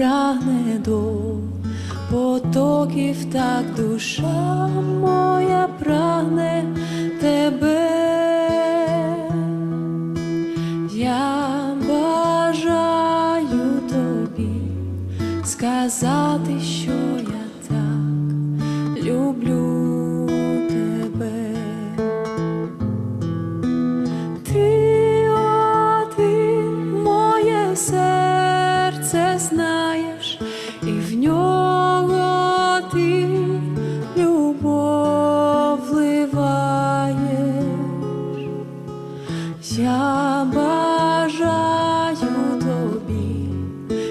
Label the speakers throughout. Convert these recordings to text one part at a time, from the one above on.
Speaker 1: прагне до потоків, так душа моя прагне тебе. Я бажаю тобі сказати, що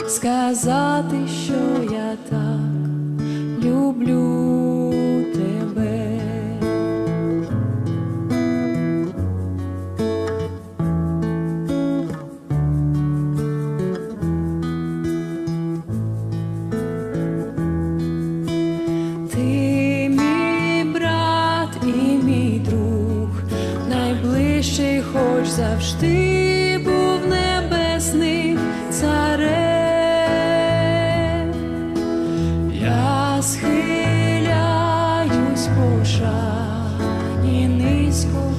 Speaker 1: сказати, що я так люблю тебе. Ти мій брат і мій друг, найближчий, хоч завжди схиляюсь пошані низько,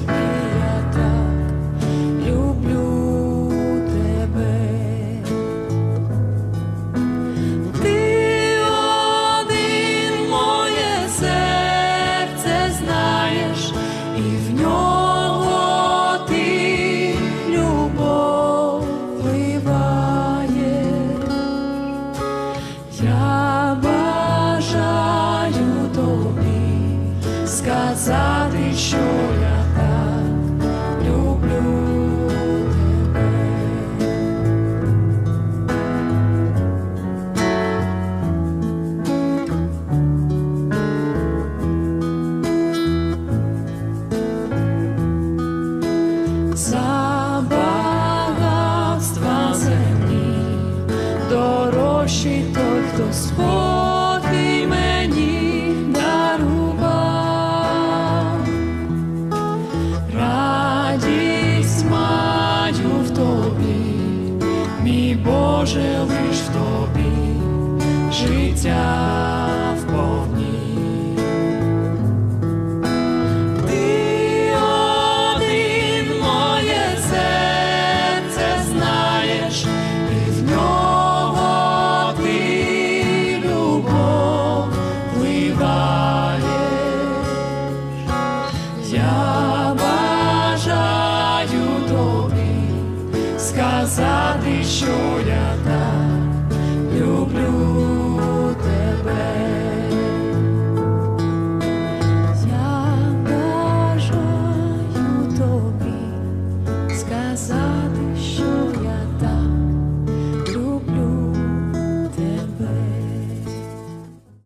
Speaker 1: сказати, що я так люблю тебе. За багатства землі дорожчий той, хто спокій Боже, лиш в тобі життя вповні. Один моє серце знаєш, і в нього ти любов вливаєш. Я бажаю тобі сказати, що